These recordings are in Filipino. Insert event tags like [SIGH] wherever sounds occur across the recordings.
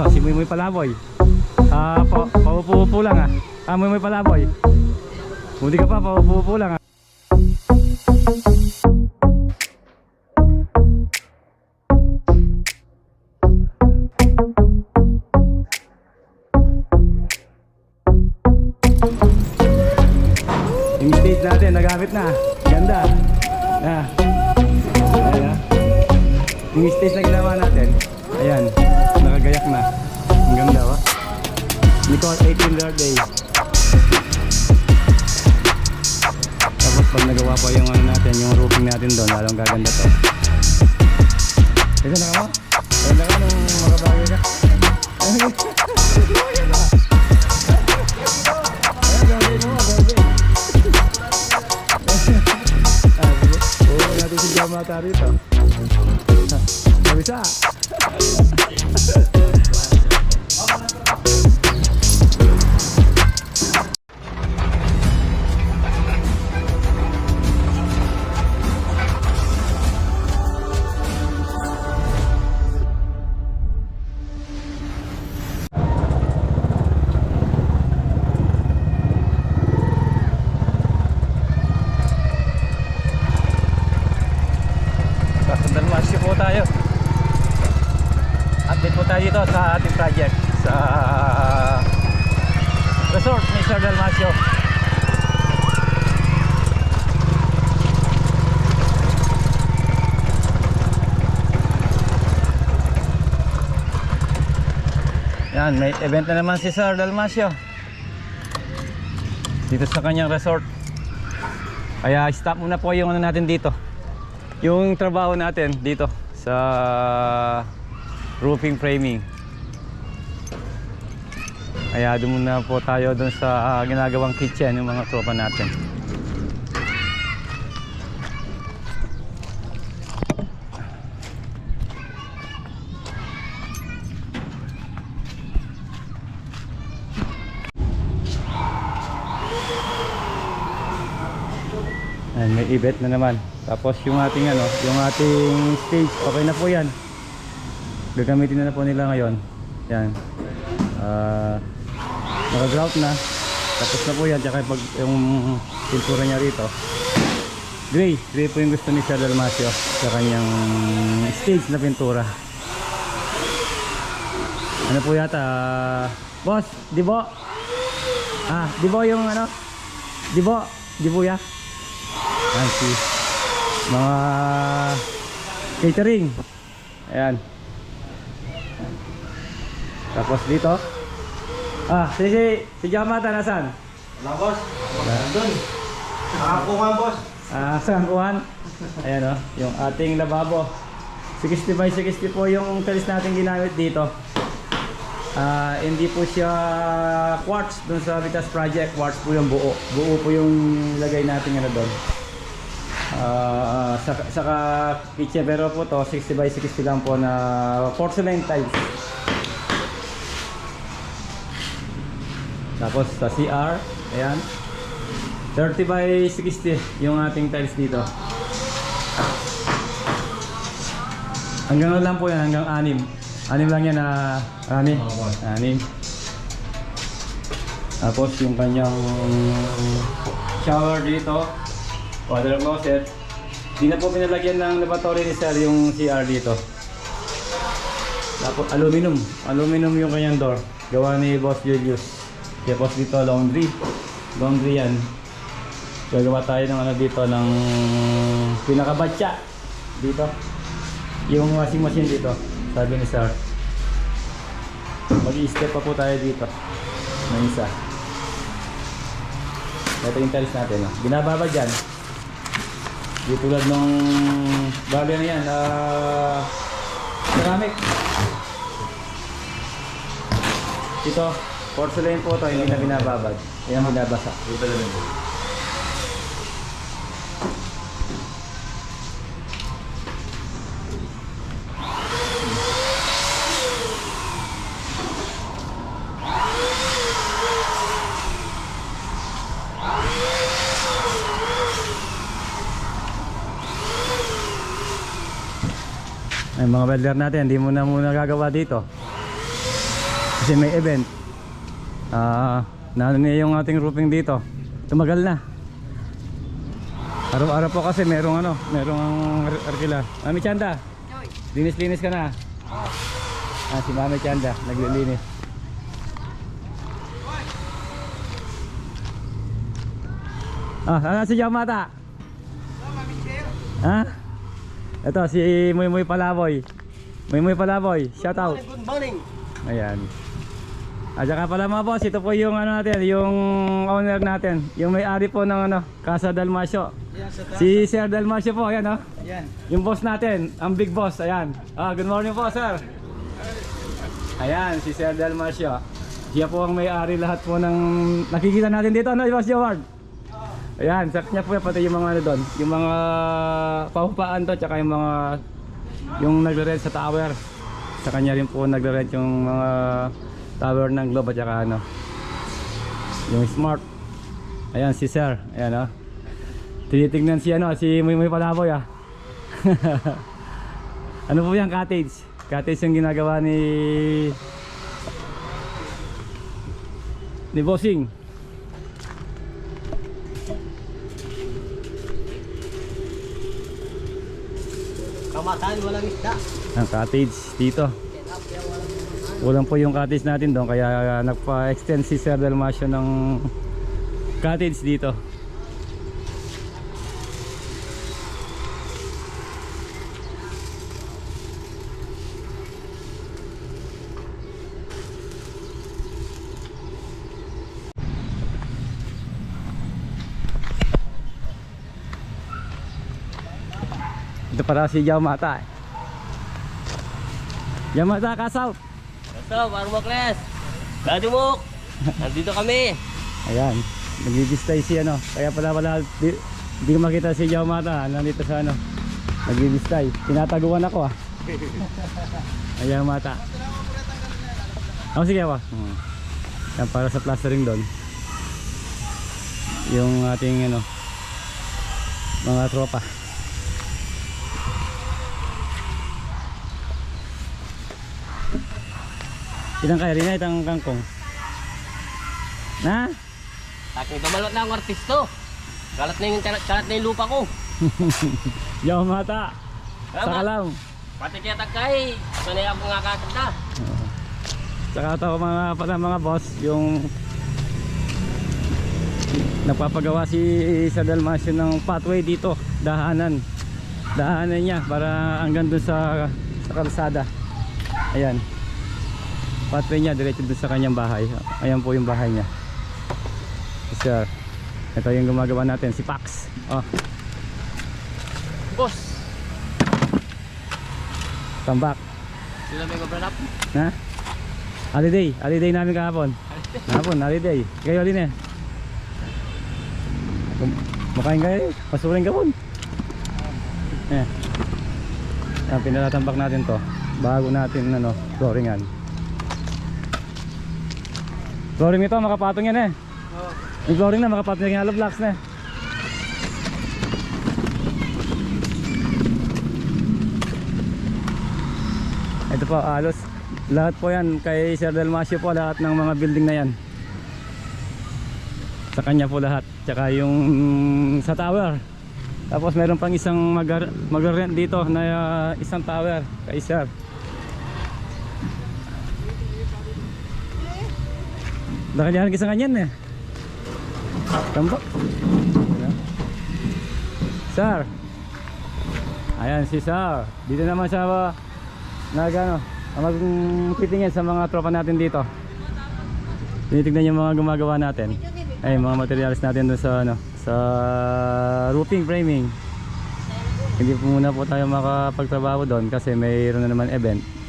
Ito, si Muy Muy Palaboy. Ah, pa paupo-upo lang ah. Ah, Muy Muy Palaboy. Buti ka pa, paupo-upo lang ah. Yung stage natin, nagamit na. Ganda. Ah. Ayan. Yung stage na nagawa pa yung ano natin, yung roofing natin doon, lalong gaganda to. Ito na ka mo? Ganda ka nung makabagay ka. Ayan, gagawin [LAUGHS] may event na naman si Sir Dalmasyo. Dito sa kanyang resort. Kaya stop muna po yung ano natin dito yung trabaho natin dito sa roofing framing kaya doon muna po tayo doon sa ah, ginagawang kitchen yung mga tropa natin Event na naman. Tapos yung ating ano, yung ating stage, okay na po 'yan. Gagamitin na, na po nila ngayon. Yan. Ah, naka-grout na. Tapos na po 'yan, tsaka pag yung pintura niya rito. Gray, gray po yung gusto ni Sir Dalmasio sa kanyang stage na pintura. Ano po yata? boss, di bo? Ah, di bo yung ano? Di bo? Di bo ya? Ayan si mga catering. Ayan. Tapos dito. Ah, si si, si Jamata nasan? Wala boss. Doon. Nakakuha boss. Ah, saan kuhan? Ayan oh, yung ating lababo. 60 by 60 po yung tiles natin ginamit dito. Ah, hindi po siya quartz dun sa Vitas Project. Quartz po yung buo. Buo po yung lagay natin ano doon. Ah, saka, saka kitchen pero po to 60 by 60 lang po na porcelain tiles. Tapos sa CR, ayan. 30 by 60 yung ating tiles dito. Hanggang ano lang po yan, hanggang anim. Anim lang yan na Rani. Anim. Tapos yung kanyang shower dito, water closet. Di na po pinalagyan ng lavatory ni sir yung CR dito. Tapos aluminum. Aluminum yung kanyang door. Gawa ni Boss Julius. Tapos dito laundry. Laundry yan. Gagawa tayo ng ano dito ng pinakabatya dito. Yung washing machine dito. Sabi ni Sir. Mag-i-step pa po tayo dito. Ng isa. Ito yung tiles natin. Oh. Binababa dyan. Di tulad nung bali na yan. ah ceramic. Ito. Porcelain po to. Hindi na binababad. Yan ang binabasa. Dito lang yun. Ay mga welder natin, hindi mo na muna gagawa dito. Kasi may event. Ah, uh, niya yung ating roofing dito. Tumagal na. Araw-araw po kasi merong ano, merong ar- arkila. Mami Chanda, linis-linis ka na. Ah, si Mami Chanda, naglilinis. Ah, ano si Yamata? Ha? Ito si Muy Muy Palaboy. Muy Muy Palaboy, shout out. Good morning. Ayan. At saka pala mga boss, ito po yung ano natin, yung owner natin, yung may-ari po ng ano, Casa Dalmasio. Yan sa Si Sir Dalmasio po, ayan oh. Yan. Yung boss natin, ang big boss, ayan. Ah, good morning po, sir. Ayan, si Sir Dalmasio. Siya po ang may-ari lahat po ng nakikita natin dito, ano, Boss Joward? Ayan, sa kanya po yan, pati yung mga ano doon, yung mga pahupaan to, tsaka yung mga yung nagre-rent sa tower. Sa kanya rin po nagre-rent yung mga tower ng Globe at saka ano, yung smart. Ayan, si Sir. Ayan, oh. Tinitingnan si ano, si Muy Muy Palaboy ah. [LAUGHS] ano po yan, cottage? Cottage yung ginagawa ni ni Bossing. Kamatahan, walang isda. Ang cottage dito. Walang po yung cottage natin doon kaya nagpa-extend si Sir Dalmasio ng cottage dito. Para si Yamata eh. Yamata ka south. What's up, Armo Class? Daddy Mok! Nandito kami. Ayan, nagbibistay si ano. Kaya pala pala di, di ko makita si Yamata. Nandito sa ano. Nagbibistay. Tinataguan ako ah. [LAUGHS] Ayan mata. Oh, sige ako. Hmm. Yan para sa plastering doon. Yung ating ano mga tropa. Ilang kaya rin na itang kangkong? Na? Taking dumalot na ang artisto. Kalat na yung, kalat na yung lupa ko. [LAUGHS] Yamata. Sa Tama. kalam. Pati kaya takay. Sanay ako nga kakanta. Saka ito mga pala mga boss, yung nagpapagawa si sa Dalmasio ng pathway dito, dahanan. Dahanan niya para hanggang dun sa sa kalsada. Ayan. Pathway niya diretso dun sa kanyang bahay. Ayan po yung bahay niya. Sir. Ito yung gumagawa natin si Pax. Oh, Boss! tambak. Sila may mabranap. Ha? Holiday, holiday namin kahapon. Kahapon, holiday. Kayo din eh. Makain kayo, pasuling ka pun. Eh. Yan, pinatatambak natin to. Bago natin ano, flooringan. Flooring nito, makapatong yan eh. Yung flooring na, makapatong yung hollow blocks na eh. Ito po, alos lahat po yan kay Sir Dalmasio po lahat ng mga building na yan. Sa kanya po lahat. Tsaka yung sa tower. Tapos meron pang isang mag- mag-rent dito na uh, isang tower kay Sir. Nakalihan kasi ganyan eh. Ayan. Sir. Ayan si Sir. Dito naman siya uh, nag ano, magtitingin sa mga tropa natin dito. Tinitignan yung mga gumagawa natin. Ay, mga materials natin doon sa ano, sa roofing framing. Hindi po muna po tayo makapagtrabaho doon kasi mayroon na naman event.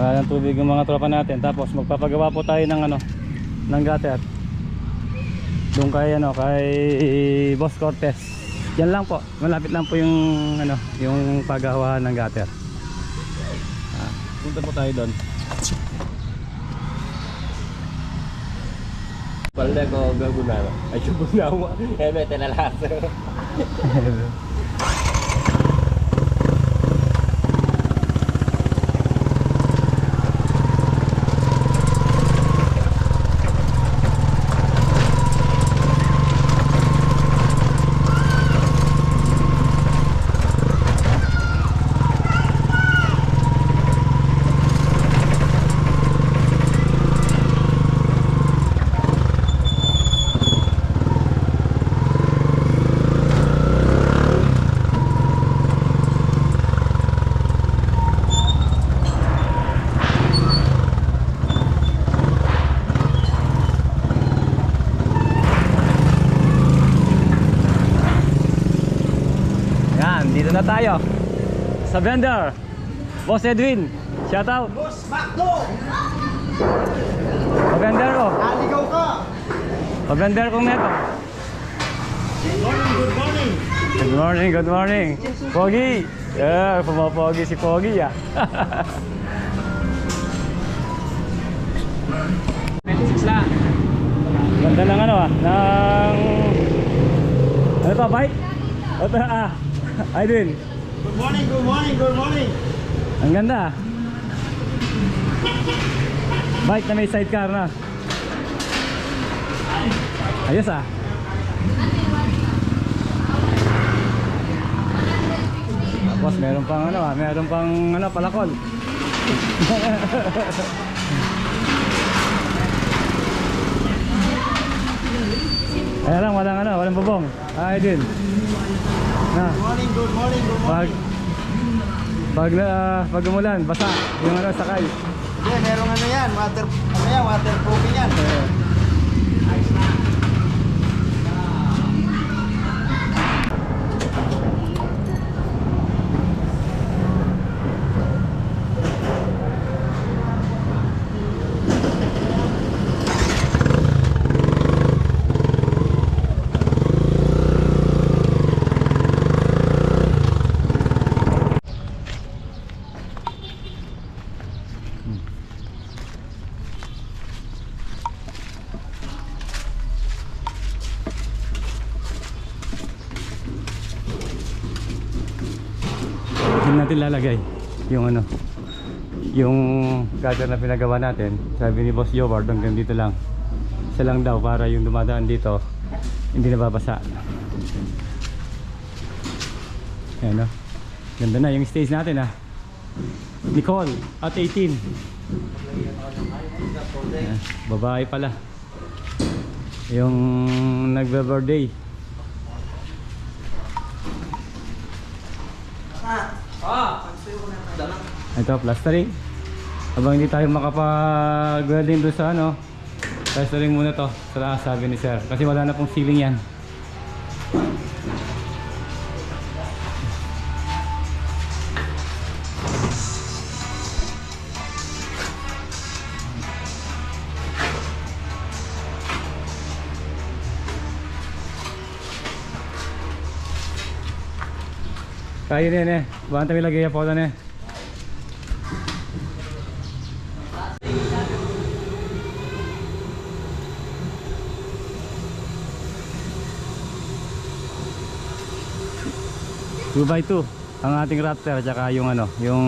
Wala ng tubig yung mga tropa natin. Tapos magpapagawa po tayo ng ano, ng gutter. Doon kay ano, kay Boss Cortez. Yan lang po. Malapit lang po yung ano, yung paggawa ng gutter. Punta po tayo doon. Palda ko gaguna. Ay, gaguna mo. Eh, may tinalas. Yan, dito na tayo. Sa vendor. Boss Edwin, shout out. Boss, Macdo! Pa-vendor ko. Naligaw ka! Pa-vendor kong neto. Good morning, good morning! Good morning, good morning. Pogi. Yeah, pumapogi si Pogi ah. lang. Ganda lang ano ah, ng... Ano to, bike? O to, ah, Edwin. Good morning, good morning, good morning! Ang ganda. Bike na may sidecar na. Ayos ah. Tapos meron pang ano ah, meron pang ano palakol. [LAUGHS] Kaya lang walang ano, walang bubong. Ay din. Na. Good morning, good morning, good Pag morning! pag na pag umulan, basa yung ano sakay. Hindi, merong ano yan, water, ano yan, waterproofing yan. Eh, Doon natin lalagay yung ano yung gutter na pinagawa natin. Sabi ni Boss Joward hanggang dito lang. Isa lang daw para yung dumadaan dito hindi nababasa. Ayan o ganda na yung stage natin ah. Nicole at 18 Ayan, babae pala. Yung nagbe-birthday Ito, plastering. Habang hindi tayo makapag-welding doon sa ano, plastering muna to. Sa sabi ni sir. Kasi wala na pong ceiling yan. Kayo din eh. Bantay lagi ya po ne. 2x2 ang ating raptor tsaka yung ano yung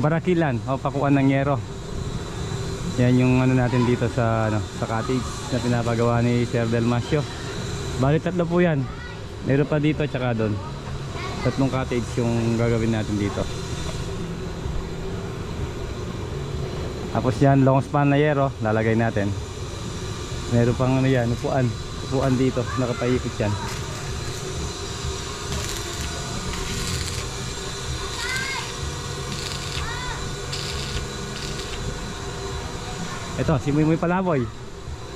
barakilan o pakuan ng yero. Yan yung ano natin dito sa ano sa cottage na pinapagawa ni Sir Del Masio bali tatlo po yan. Meron pa dito tsaka doon. Tatlong cottage yung gagawin natin dito. Tapos yan long span na yero lalagay natin. Meron pang ano yan upuan. Upuan dito nakapaipit yan. Ito si Muy Muy Palaboy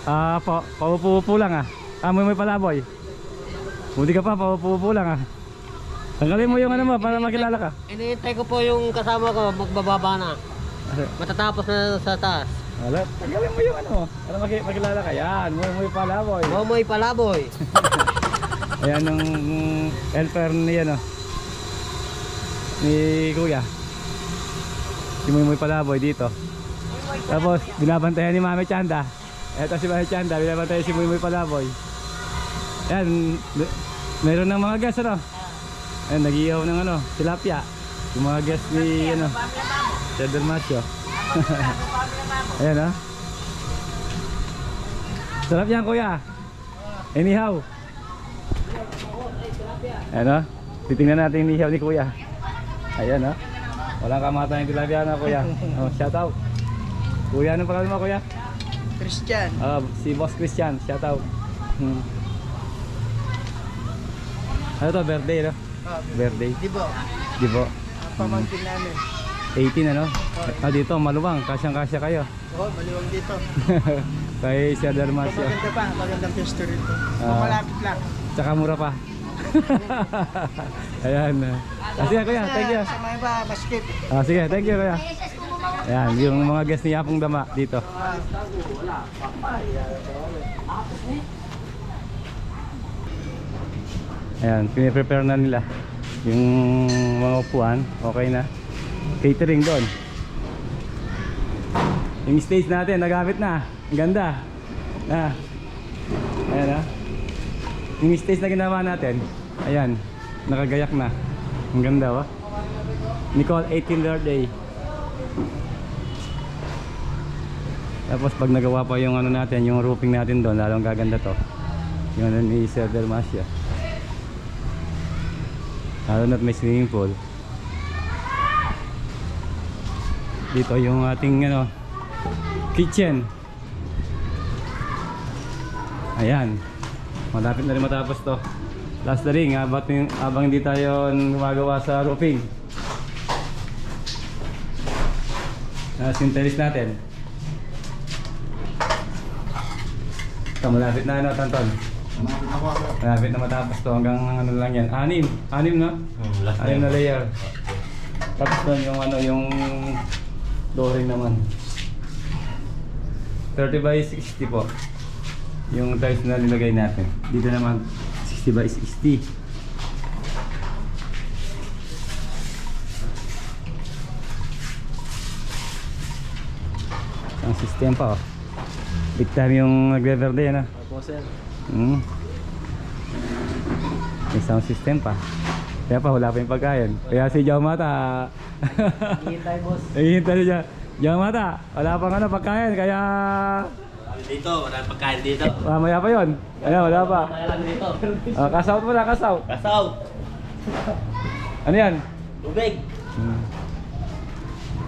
ah pa paupo lang ah ah Muy Muy Palaboy Buti ka pa, paupo lang ah. Tanggalin mo yung ano mo para makilala ka. Inihintay ko po yung kasama ko, magbababa na. Matatapos na sa taas. Wala, tanggalin mo yung ano mo para maki- makilala ka. Yan, muy muy palaboy. Momoy palaboy. [LAUGHS] Ayan yung helper ni ano ni Kuya. Si Muy Muy Palaboy dito. Tapos, binabantayan ni Mami Chanda. Eto si Mami Chanda, binabantayan si Muy Muy Palaboy. Yan, l- meron ng mga guests ano. Ayan, nag-iihaw ng ano, tilapia. Yung mga guests ni, ano, Sir Dalmacio. Ayan ah. Sarap yan kuya. Anyhow. Ayan ah. Titingnan natin yung inihaw ni kuya. Ayan ah. Walang kamatayan yung tilapia na kuya. Oh, shout out. Kuya, anong pangalan mo kuya? Christian. Ah, si Boss Christian, shout out. Hmm. Ano to, birthday no? Oh, Birthday. di ba? Di ba? Ang pamangkin namin. 18 ano? Ah, dito, maluwang. Kasyang-kasya kayo. Oo, maliwag dito. [LAUGHS] Kay Sir Dalmasio. Maganda pa, magandang pwesto rito. Ah. Malapit lang. Tsaka mura pa. [LAUGHS] Ayan. Kasi kuya, thank you. Sa mga iba, basket. Ah, sige, thank you kuya. Ayan, yung mga guest ni Apong Dama dito. Ayan, piniprepare na nila. Yung mga upuan, okay na. Catering doon. Yung stage natin, nagamit na. Ang ganda. Ah. Ayan ah. Yung stage na ginawa natin, ayan, nakagayak na. Ang ganda oh. Nicole 18 birthday. Tapos pag nagawa pa yung ano natin, yung roofing natin doon, lalong gaganda to. Yung ano ni Sir Delmasio. Lalo na't may swimming pool. Dito yung ating ano, kitchen. Ayan. Malapit na rin matapos to. Last na ring, habang, habang hindi tayo gumagawa sa roofing. Uh, sintelis natin. Ito, malapit na ano, Tanton. Malapit na matapos to hanggang ano lang yan. Anim. Anim na? Anim na layer. Tapos doon yung ano, yung flooring naman. 30 by 60 po. Yung tiles na nilagay natin. Dito naman 60 by 60. Ang system pa oh. Big time yung nagbe-verde yan ah. Opo, sir. Mm. May sound system pa. Kaya pa wala pa yung pagkain. Kaya si Joe Mata. [LAUGHS] Hihintay, boss. Hihintay siya. Joe Mata, wala pang ano pagkain kaya Dito, wala pagkain dito. mamaya pa yon. Ayan, wala pa. Kaya lang dito. Ah, kasout mo na, kasout. Kasaw, Ano yan? tubig.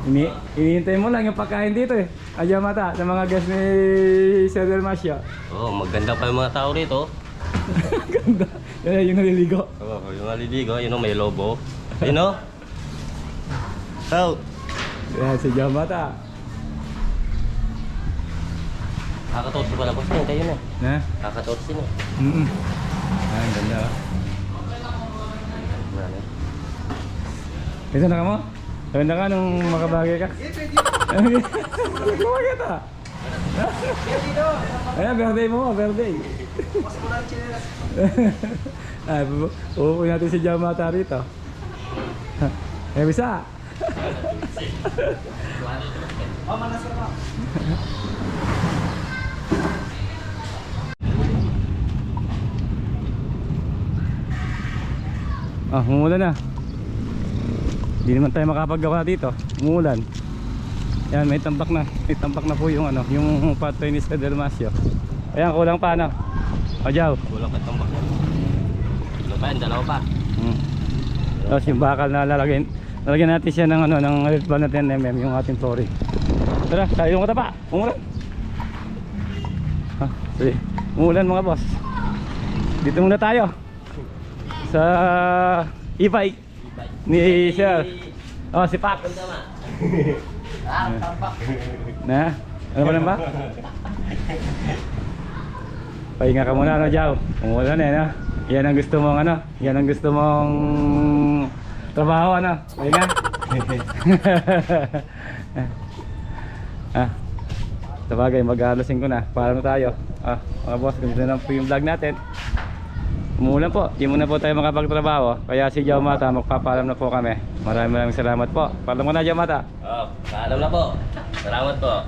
Ini inihintay mo lang yung pagkain dito eh. Adya mata sa mga guest ni Sir Delmasio. Oh, maganda pa yung mga tao rito. [LAUGHS] Ganda. Yan yung naliligo. Oh, yung maliligo, yun o, may lobo. Yun o. Tao. Yan si Jamata. Kakatot ko pala boss yun, kayo na. Na? Kakatot sino. Mm -mm. Ah, ang ganda. Ito na ka mo? Ganda ka nung makabagay ka. [LAUGHS] Kumagay ka. Ayan, birthday mo, birthday. Mas ko lang chinelas. [LAUGHS] Ay, uuwi natin si Jamata rito. [LAUGHS] Eh, bisa. Mama na sir, ma'am. Ah, umulan na. Hindi naman tayo makapagawa dito. Umulan. Ayan, may tambak na. May tambak na po yung ano, yung patoy ni Sir Delmasio. Ayan, kulang pa ano. Ojaw. Kulang ka tambak yan. Ano pa yan? Dalawa pa. Mm. Tapos yung bakal na lalagyan, lalagyan natin siya ng ano, ng red band na 10mm yung ating flooring. Tara, tayo yung pa. Umulan. Ha, sige. Umulan mga boss. Dito muna tayo. Sa e-bike ni Sir. Oh, si Pax. [LAUGHS] Ah, tambak. Na? Ano ba lang ba? Pahinga ka muna, ano, Jaw? Umulan eh, no? Yan ang gusto mong, ano? Yan ang gusto mong trabaho, ano? Pahinga? [LAUGHS] ah, sabagay, mag-aalasin ko na. Para na tayo. Ah, mga boss, ganito na po yung vlog natin. Umulan po, di muna po tayo makapagtrabaho. Kaya si Joe Mata, magpapaalam na po kami. Maraming maraming salamat po. Paalam ko na Joe Mata. Oh, paalam na po. Salamat po.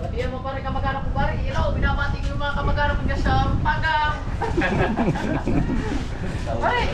Batiin mo pa rin kamag-anak ko pare. Ilaw, binabati ko yung mga kamag-anak ko dyan sa Pagang. [LAUGHS] Pare,